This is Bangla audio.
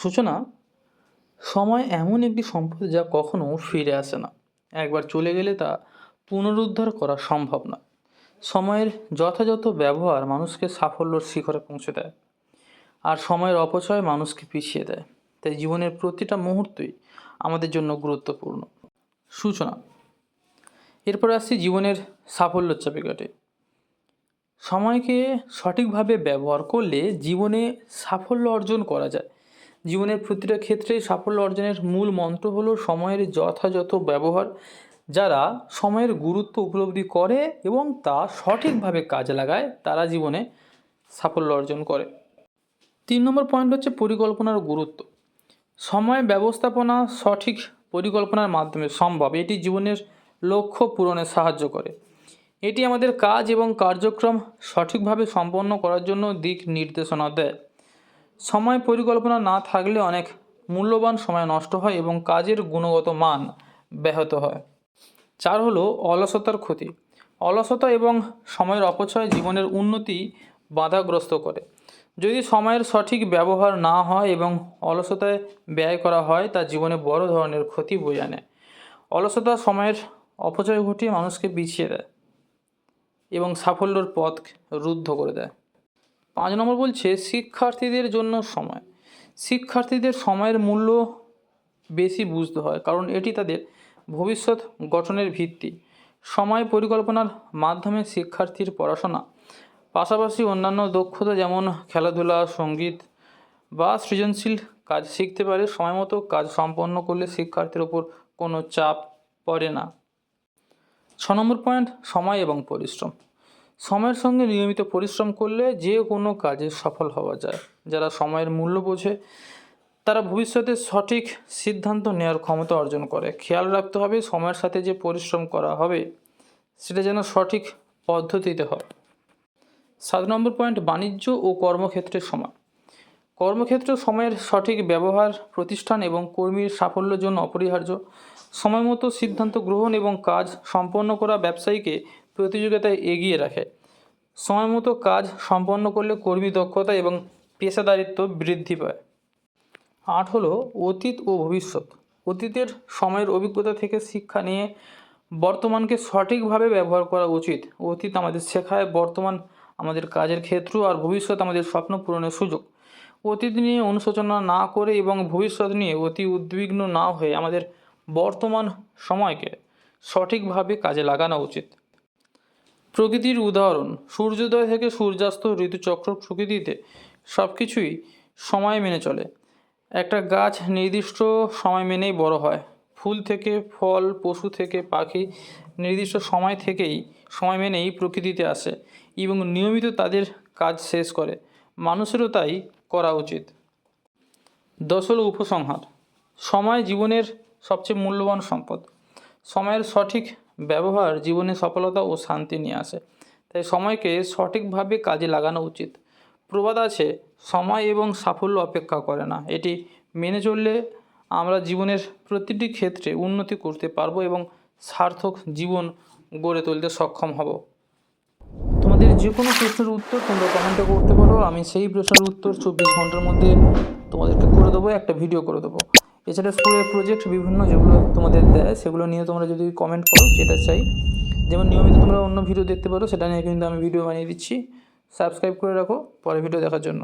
সূচনা, সময় এমন একটি সম্পদ যা কখনো ফিরে আসে না। একবার চলে গেলে তা পুনরুদ্ধার করা সম্ভব না সময়ের যথাযথ ব্যবহার মানুষকে সাফল্যর শিখরে পৌঁছে দেয় আর সময়ের অপচয় মানুষকে পিছিয়ে দেয়। তাই জীবনের প্রতিটা মুহূর্তই আমাদের জন্য গুরুত্বপূর্ণ। সূচনা, এরপরে আসছি জীবনের সাফল্যের চাবিকাঠি সময়কে সঠিকভাবে ব্যবহার করলে জীবনে সাফল্য অর্জন করা যায়। জীবনের প্রতিটা ক্ষেত্রে সাফল্য অর্জনের মূল মন্ত্র হলো সময়ের যথাযথ ব্যবহার, যারা সময়ের গুরুত্ব উপলব্ধি করে এবং তা সঠিকভাবে কাজে লাগায়, তারা জীবনে সাফল্য অর্জন করে। তিন নম্বর পয়েন্ট হচ্ছে পরিকল্পনার গুরুত্ব। সময় ব্যবস্থাপনা সঠিক পরিকল্পনার মাধ্যমে সম্ভব, এটি জীবনের লক্ষ্য পূরণে সাহায্য করে। এটি আমাদের কাজ এবং কার্যক্রম সঠিকভাবে সম্পন্ন করার জন্য দিক নির্দেশনা দেয়। সময় পরিকল্পনা না থাকলে অনেক মূল্যবান সময় নষ্ট হয় এবং কাজের গুণগত মান ব্যাহত হয়। চার হলো অলসতার ক্ষতি। অলসতা এবং সময়ের অপচয় জীবনের উন্নতি বাধাগ্রস্ত করে। যদি সময়ের সঠিক ব্যবহার না হয় এবং অলসতায় ব্যয় করা হয়, তা জীবনে বড় ধরনের ক্ষতি বয়ে আনে অলসতা সময়ের অপচয় ঘটিয়ে মানুষকে পিছিয়ে দেয় এবং সাফল্যর পথ রুদ্ধ করে দেয়। পাঁচ নম্বর বলছে, শিক্ষার্থীদের জন্য সময়। শিক্ষার্থীদের সময়ের মূল্য বেশি বুঝতে হয়, কারণ এটি তাদের ভবিষ্যৎ গঠনের ভিত্তি। সময় পরিকল্পনার মাধ্যমে শিক্ষার্থীর পড়াশোনা। পাশাপাশি অন্যান্য দক্ষতা যেমন খেলাধুলা, সংগীত বা সৃজনশীল কাজ শিখতে পারে, সময় মতো কাজ সম্পন্ন করলে শিক্ষার্থীর ওপর কোনো চাপ পড়ে না। ছ নম্বর পয়েন্ট, সময় এবং পরিশ্রম। সময়ের সঙ্গে নিয়মিত পরিশ্রম করলে যে কোনো কাজে সফল হওয়া যায়। যারা সময়ের মূল্য বোঝে, তারা ভবিষ্যতে সঠিক সিদ্ধান্ত নেওয়ার ক্ষমতা অর্জন করে। খেয়াল রাখতে হবে সময়ের সাথে যে পরিশ্রম করা হবে, সেটা যেন সঠিক পদ্ধতিতে হয়। সাত নম্বর পয়েন্ট, বাণিজ্য ও কর্মক্ষেত্রের সময়। কর্মক্ষেত্রে সময়ের সঠিক ব্যবহার, প্রতিষ্ঠান এবং কর্মীর সাফল্যের জন্য অপরিহার্য। সময় মতো সিদ্ধান্ত গ্রহণ এবং কাজ সম্পন্ন করা ব্যবসায়ীকে প্রতিযোগিতায় এগিয়ে রাখে। সময় মতো কাজ সম্পন্ন করলে কর্মী দক্ষতা এবং পেশাদারিত্ব বৃদ্ধি পায়। আট হলো অতীত ও ভবিষ্যৎ। অতীতের সময়ের অভিজ্ঞতা থেকে শিক্ষা নিয়ে বর্তমানকে সঠিকভাবে ব্যবহার করা উচিত। অতীত আমাদের শেখায়, বর্তমান আমাদের কাজের ক্ষেত্র আর ভবিষ্যৎ আমাদের স্বপ্ন পূরণের সুযোগ। অতীত নিয়ে অনুশোচনা না করে এবং ভবিষ্যৎ নিয়ে অতি উদ্বিগ্ন না হয়ে আমাদের বর্তমান সময়কে সঠিকভাবে কাজে লাগানো উচিত। প্রকৃতির উদাহরণ, সূর্যোদয় থেকে সূর্যাস্ত ঋতুচক্র প্রকৃতিতে সব কিছুই সময় মেনে চলে। একটা গাছ নির্দিষ্ট সময় মেনেই বড় হয়। ফুল থেকে ফল, পশু থেকে পাখি নির্দিষ্ট সময় থেকেই সময় মেনেই প্রকৃতিতে আসে এবং নিয়মিত তাদের কাজ শেষ করে। মানুষেরও তাই করা উচিত। দশ হলো উপসংহার, সময় জীবনের সবচেয়ে মূল্যবান সম্পদ। সময়ের সঠিক ব্যবহার জীবনে সফলতা ও শান্তি নিয়ে আসে। তাই সময়কে সঠিকভাবে কাজে লাগানো উচিত। প্রবাদ আছে, সময় এবং সাফল্য অপেক্ষা করে না। এটি মেনে চললে আমরা জীবনের প্রতিটি ক্ষেত্রে উন্নতি করতে পারব এবং সার্থক জীবন গড়ে তুলতে সক্ষম হব। তোমাদের যে কোনো প্রশ্নের উত্তর তোমরা কমেন্টে করতে পারো। আমি সেই প্রশ্নের উত্তর চব্বিশ ঘণ্টার মধ্যে তোমাদেরকে করে দেবো, একটা ভিডিও করে দেবো। এছাড়া স্কুলের প্রজেক্ট বিভিন্ন যেগুলো তোমাদের দেয়, সেগুলো নিয়ে তোমরা যদি কমেন্ট করো, যেটা চাই। যেমন নিয়মিত তোমরা অন্য ভিডিও দেখতে পারো, সেটা নিয়ে কিন্তু আমি ভিডিও বানিয়ে দিচ্ছি। সাবস্ক্রাইব করে রাখো পরে ভিডিও দেখার জন্য।